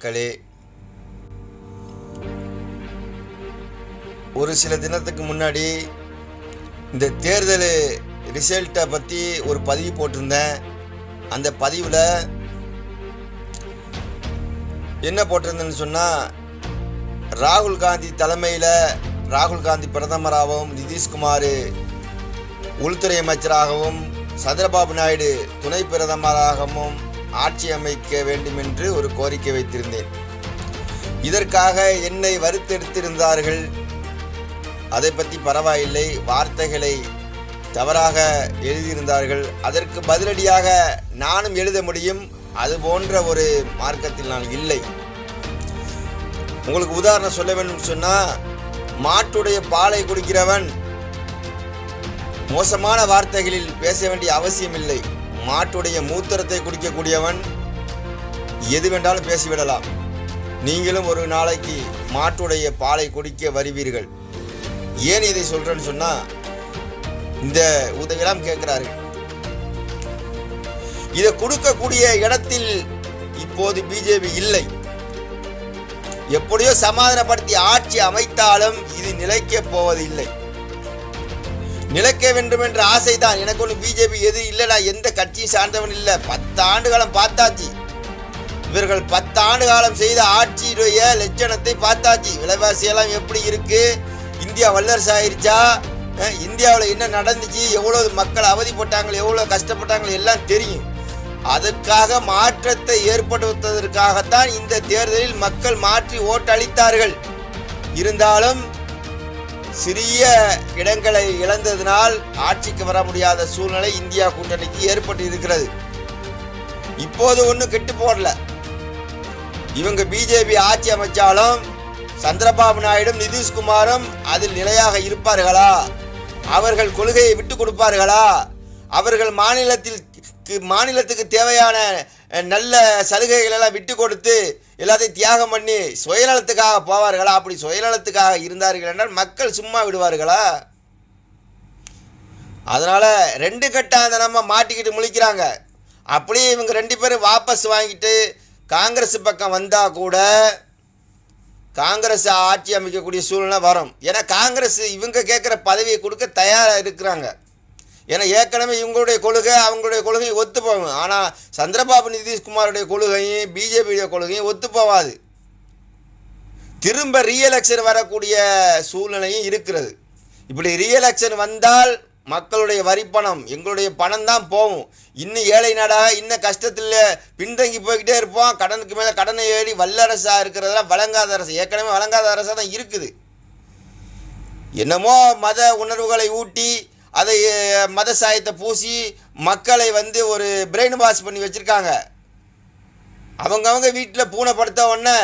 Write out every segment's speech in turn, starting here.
மக்களே ஒரு சில தினத்துக்கு முன்னாடி இந்த தேர்தல் ரிசல்ட்டை பற்றி ஒரு பதிவு போட்டிருந்தேன். அந்த பதிவில் என்ன போட்டிருந்தேன்னு சொன்னால் ராகுல் காந்தி தலைமையில் ராகுல் காந்தி பிரதமராகவும் நிதிஷ்குமார் உள்துறை அமைச்சராகவும் சந்திரபாபு நாயுடு துணை பிரதமராகவும் ஆட்சி அமைக்க வேண்டும் என்று ஒரு கோரிக்கை வைத்திருந்தேன். இதற்காக என்னை வருத்தெடுத்திருந்தார்கள் அதை பற்றி பரவாயில்லை. வார்த்தைகளை தவறாக எழுதியிருந்தார்கள். அதற்கு பதிலடியாக நானும் எழுத முடியும். அது போன்ற ஒரு மார்க்கத்தில் நான் இல்லை. உங்களுக்கு உதாரணம் சொல்ல வேண்டும் சொன்னால் மாட்டுடைய பாலை குடிக்கிறவன் மோசமான வார்த்தைகளில் பேச வேண்டிய அவசியம் இல்லை மாட்டுடைய மூத்திரத்தை குடிக்கக்கூடியவன் எது வேண்டாலும் பேசிவிடலாம். நீங்களும் ஒரு நாளைக்கு மாட்டுடைய பாலை குடிக்க வருவீர்கள். ஏன் இதை சொல்கிறேன்னு சொன்னால் இந்த உதவியெல்லாம் கேட்குறார்கள் இதை கொடுக்கக்கூடிய இடத்தில் இப்போது பிஜேபி இல்லை. எப்படியோ சமாதானப்படுத்தி ஆட்சி அமைத்தாலும் இது நிலைக்கப் போவதில்லை. நிலைக்க வேண்டும் என்ற ஆசைதான். எனக்கு ஒன்று பிஜேபி எது இல்லை நான் எந்த கட்சியும் சார்ந்தவன் இல்லை. பத்து ஆண்டு காலம் பார்த்தாச்சு. இவர்கள் பத்து ஆண்டு காலம் செய்த ஆட்சியுடைய லட்சணத்தை பார்த்தாச்சு. விலைவாசி எல்லாம் எப்படி இருக்கு? இந்தியா வல்லரசு ஆயிருச்சா? இந்தியாவில் என்ன நடந்துச்சு? எவ்வளோ மக்கள் அவதிப்பட்டாங்க எவ்வளோ கஷ்டப்பட்டாங்க எல்லாம் தெரியும். அதற்காக மாற்றத்தை ஏற்படுத்துவதற்காகத்தான் இந்த தேர்தலில் மக்கள் மாற்றி ஓட்டளித்தார்கள். இருந்தாலும் சிறிய இடங்களை இழந்ததினால் ஆட்சிக்கு வர முடியாத சூழ்நிலை இந்தியா கூட்டணிக்கு ஏற்பட்டு இருக்கிறது. இப்போது ஒன்றும் கெட்டு போடல இவங்க பிஜேபி ஆட்சி அமைச்சாலும் சந்திரபாபு நாயுடும் நிதிஷ்குமாரும் அதில் நிலையாக இருப்பார்களா? அவர்கள் கொள்கையை விட்டு கொடுப்பார்களா? அவர்கள் மாநிலத்தில் மாநிலத்துக்கு தேவையான நல்ல சலுகைகள் எல்லாம் விட்டு கொடுத்து எல்லாத்தையும் தியாகம் பண்ணி சுயநலத்துக்காக போவார்களா? அப்படி சுயநலத்துக்காக இருந்தார்கள் என்றால் மக்கள் சும்மா விடுவார்களா? அதனால் ரெண்டு கட்டாந்தனமா மாட்டிக்கிட்டு முழிக்கிறாங்க. அப்படியே இவங்க ரெண்டு பேரும் வாபஸ் வாங்கிட்டு காங்கிரஸ் பக்கம் வந்தால் கூட காங்கிரஸ் ஆட்சி அமைக்கக்கூடிய சூழ்நிலை வரும். ஏன்னா காங்கிரஸ் இவங்க கேட்குற பதவியை கொடுக்க தயாராக இருக்கிறாங்க. ஏன்னா ஏற்கனவே இவங்களுடைய கொள்கை அவங்களுடைய கொள்கையும் ஒத்து போகும் ஆனால் சந்திரபாபு நிதிஷ்குமாருடைய கொள்கையும் பிஜேபியுடைய கொள்கையும் ஒத்து போவாது திரும்ப ரீஎலெக்ஷன் வரக்கூடிய சூழ்நிலையும் இருக்கிறது. இப்படி ரீஎலெக்ஷன் வந்தால் மக்களுடைய வரிப்பணம் எங்களுடைய பணம் தான் போகும். இன்னும் ஏழை நாடாக இன்னும் கஷ்டத்தில் பின்தங்கி போய்கிட்டே இருப்போம். கடனுக்கு மேலே கடனை ஏறி வல்லரசாக இருக்கிறதெல்லாம் வழங்காத அரசு. ஏற்கனவே வழங்காத அரசாக தான் இருக்குது. என்னமோ மத உணர்வுகளை ஊட்டி அதை மத சாயத்தை பூசி மக்களை வந்து ஒரு பிரெயின் வாஷ் பண்ணி வச்சுருக்காங்க. அவங்கவங்க வீட்டில் பூனை படுத்த உடனே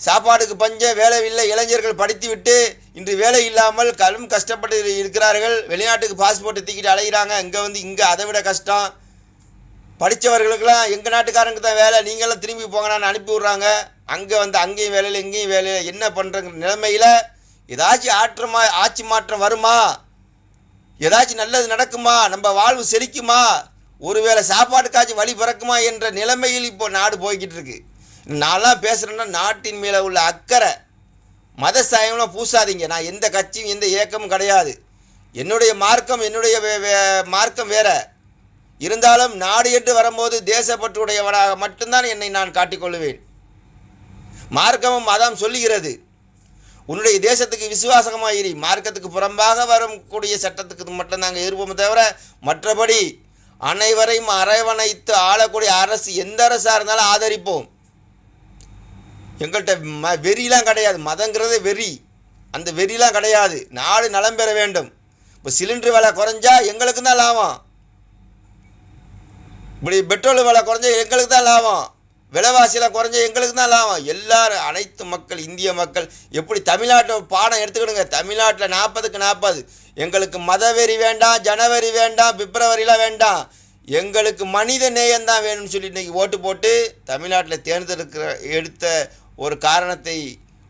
சாப்பாடுக்கு பஞ்சம் வேலை இல்லை இளைஞர்கள் படித்து விட்டு இன்று வேலை இல்லாமல் கடும் கஷ்டப்பட்டு இருக்கிறார்கள். வெளிநாட்டுக்கு பாஸ்போர்ட்டை தூக்கிட்டு அலைகிறாங்க இங்கே வந்து இங்கே அதை விட கஷ்டம். படித்தவர்களுக்கெல்லாம் எங்கள் நாட்டுக்காரங்க தான் வேலை? நீங்களாம் திரும்பி போங்கன்னு அனுப்பி விட்றாங்க. அங்கே வந்து அங்கேயும் வேலையில் இங்கேயும் வேலையில் என்ன பண்ணுறங்கிற நிலைமையில் ஏதாச்சும் ஆற்றமா ஆட்சி மாற்றம் வருமா? ஏதாச்சும் நல்லது நடக்குமா? நம்ம வாழ்வு செழிக்குமா? ஒருவேளை சாப்பாட்டுக்காச்சும் வழி பிறக்குமா என்ற நிலைமையில் இப்போ நாடு போய்கிட்டு இருக்கு நான்லாம் பேசுகிறேன்னா நாட்டின் மேலே உள்ள அக்கறை. மத சாயம்லாம் பூசாதீங்க. நான் எந்த கட்சியும் எந்த இயக்கமும் கிடையாது. என்னுடைய மார்க்கம் என்னுடைய வே- வே- மார்க்கம் வேற. இருந்தாலும் நாடு என்று வரும்போது தேசப்பற்றுடையவனாக மட்டும்தான் என்னை நான் காட்டிக்கொள்வேன். மார்க்கமும் மதம் சொல்லுகிறது. உன்னுடைய தேசத்துக்கு விசுவாசமாக இரு மார்க்கத்துக்கு புறம்பாக வரக்கூடிய சட்டத்துக்கு மட்டும் நாங்கள் இருப்போமே தவிர மற்றபடி அனைவரையும் அரவணைத்து ஆளக்கூடிய அரசு எந்த அரசாக இருந்தாலும் ஆதரிப்போம். எங்கள்கிட்ட ம வெறிலாம் கிடையாது. மதங்கிறதே வெறி. அந்த வெறிலாம் கிடையாது. நாடு நலம் பெற வேண்டும். இப்போ சிலிண்டர் விலை குறைஞ்சா எங்களுக்கு தான் லாபம். இப்படி பெட்ரோல் விலை குறைஞ்சா எங்களுக்கு தான் லாபம். விலைவாசியில் குறைஞ்ச எங்களுக்கு தான் லாபம். எல்லாரும் அனைத்து மக்கள் இந்திய மக்கள் எப்படி தமிழ்நாட்டை பாடம் எடுத்துக்கிடுங்க. தமிழ்நாட்டில் நாற்பதுக்கு நாற்பது. எங்களுக்கு மதவெறி வேண்டாம் ஜனவரி வேண்டாம் பிப்ரவரிலாம் வேண்டாம். எங்களுக்கு மனித நேயம் தான் வேணும்னு சொல்லி இன்றைக்கி ஓட்டு போட்டு தமிழ்நாட்டில் தேர்ந்தெடுக்கிற எடுத்த ஒரு காரணத்தை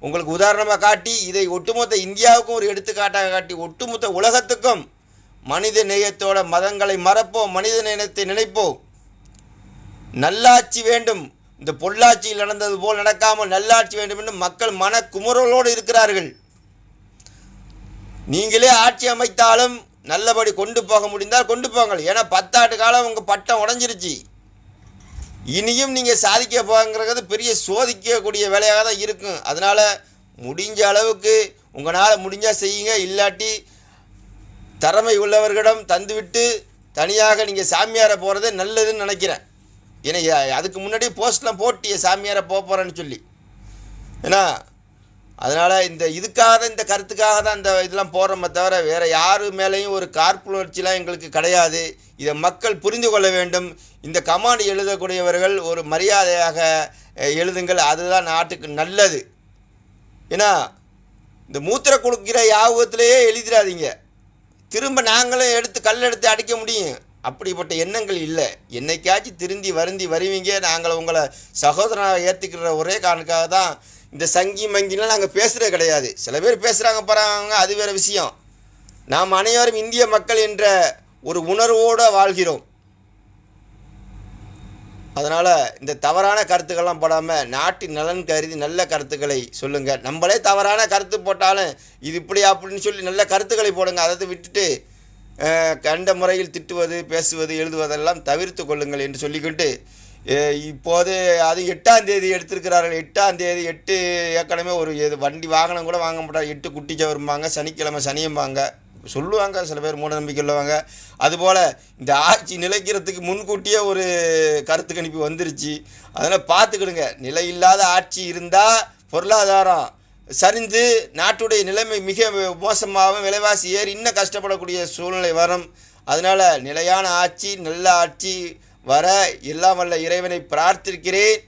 உங்களுக்கு உதாரணமாக காட்டி இதை ஒட்டுமொத்த இந்தியாவுக்கும் ஒரு எடுத்துக்காட்டாக காட்டி ஒட்டுமொத்த உலகத்துக்கும் மனித நேயத்தோட மதங்களை மறப்போம் மனித நேயத்தை நினைப்போம். நல்லாட்சி வேண்டும். இந்த பொள்ளாச்சியில் நடந்தது போல் நடக்காமல் நல்லாட்சி வேண்டும் என்று மக்கள் மன குமுறலோடு இருக்கிறார்கள். நீங்களே ஆட்சி அமைத்தாலும் நல்லபடி கொண்டு போக முடிந்தால் கொண்டு போங்கள். ஏன்னா பத்தாண்டு காலம் உங்கள் பட்டம் உடஞ்சிருச்சு. இனியும் நீங்கள் சாதிக்க போங்கிறது பெரிய சோதிக்கக்கூடிய வேலையாக தான் இருக்கும். அதனால் முடிஞ்ச அளவுக்கு உங்களால் முடிஞ்சால் செய்யுங்க. இல்லாட்டி திறமை உள்ளவர்களிடம் தந்துவிட்டு தனியாக நீங்கள் சாமியாரை போகிறதே நல்லதுன்னு நினைக்கிறேன். ஏன்னா அதுக்கு முன்னாடி போஸ்ட்லாம் போட்டியே சாமியாரை போக போகிறேன்னு சொல்லி. ஏன்னா அதனால் இந்த இதுக்காக இந்த கருத்துக்காக தான் இந்த இதெல்லாம் போடுறோமே தவிர வேறு யார் மேலேயும் ஒரு கார்ப்புணர்ச்சிலாம் எங்களுக்கு கிடையாது. இதை மக்கள் புரிந்து கொள்ள வேண்டும். இந்த கமாண்ட் எழுதக்கூடியவர்கள் ஒரு மரியாதையாக எழுதுங்கள். அதுதான் நாட்டுக்கு நல்லது. ஏன்னா இந்த மூத்திர கொடுக்கிற யாபகத்திலேயே எழுதிடாதீங்க. திரும்ப நாங்களும் எடுத்து கல் எடுத்து அடிக்க முடியும். அப்படிப்பட்ட எண்ணங்கள் இல்லை. என்னைக்காச்சும் திருந்தி வருந்தி வருவீங்க. நாங்கள் உங்களை சகோதரனாக ஏற்றுக்கிற ஒரே காரணக்காக தான் இந்த சங்கி மங்கிலாம் நாங்கள் பேசுகிறது கிடையாது. சில பேர் பேசுகிறாங்க போகிறாங்க அது வேறு விஷயம். நாம் அனைவரும் இந்திய மக்கள் என்ற ஒரு உணர்வோடு வாழ்கிறோம். அதனால் இந்த தவறான கருத்துக்கள்லாம் போடாமல் நாட்டின் நலன் கருதி நல்ல கருத்துக்களை சொல்லுங்கள் நம்மளே தவறான கருத்து போட்டாலும் இது இப்படி அப்படின்னு சொல்லி நல்ல கருத்துக்களை போடுங்க. அதை விட்டுட்டு கண்ட முறையில் திட்டுவது பேசுவது எழுதுவதெல்லாம் தவிர்த்து கொள்ளுங்கள் என்று சொல்லிக்கொண்டு இப்போது அது எட்டாம் தேதி எடுத்திருக்கிறார்கள். எட்டாம் தேதி எட்டு ஏற்கனவே ஒரு இது வண்டி வாகனம் கூட வாங்க மாட்டாங்க. எட்டு குட்டி சவரும்பாங்க சனிக்கிழமை சனியம்பாங்க. சொல்லுவாங்க சில பேர் மூட நம்பிக்கை உள்ளவங்க. அதுபோல் இந்த ஆட்சி நிலைக்கிறதுக்கு முன்கூட்டியே ஒரு கருத்து கணிப்பு வந்துருச்சு. அதனால் பார்த்துக்கிடுங்க. நிலையில்லாத ஆட்சி இருந்தால் பொருளாதாரம் சரிந்து நாட்டுடைய நிலைமை மிக மோசமாகவும் விலைவாசி ஏறி இன்னும் கஷ்டப்படக்கூடிய சூழ்நிலை வரும். அதனால் நிலையான ஆட்சி நல்ல ஆட்சி வர எல்லாம் வல்ல இறைவனை பிரார்த்திக்கிறேன்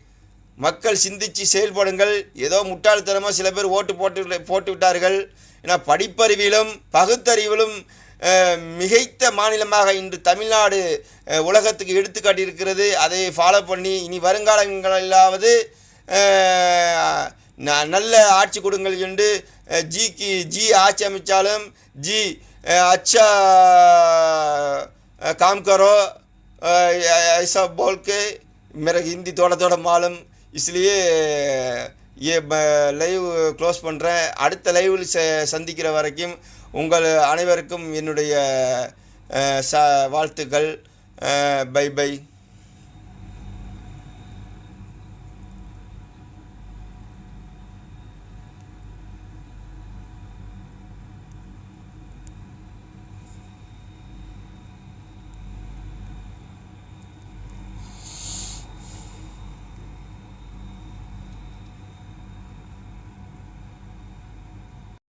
மக்கள் சிந்தித்து செயல்படுங்கள். ஏதோ முட்டாள்தனமாக சில பேர் ஓட்டு போட்டு போட்டு விட்டார்கள். ஏன்னா படிப்பறிவிலும் பகுத்தறிவிலும் மிகைத்த மாநிலமாக இன்று தமிழ்நாடு உலகத்துக்கு எடுத்துக்காட்டியிருக்கிறது. அதை ஃபாலோ பண்ணி இனி வருங்காலங்களிலாவது நல்ல ஆட்சி கொடுங்கள் என்று அஹ், ஜிக்கு ஜி ஆட்சி அமைச்சாலும் ஜி அஹ், अच्छा अ, काम करो अ, ऐसा बोल के मेरा हिंदी थोड़ा थोड़ा मालूम इसलिए ये லைவ் க்ளோஸ் பண்ணுறேன் அடுத்த லைவில் ச சந்திக்கிற வரைக்கும் உங்கள் அனைவருக்கும் என்னுடைய அஹ், ச வாழ்த்துக்கள் பை பை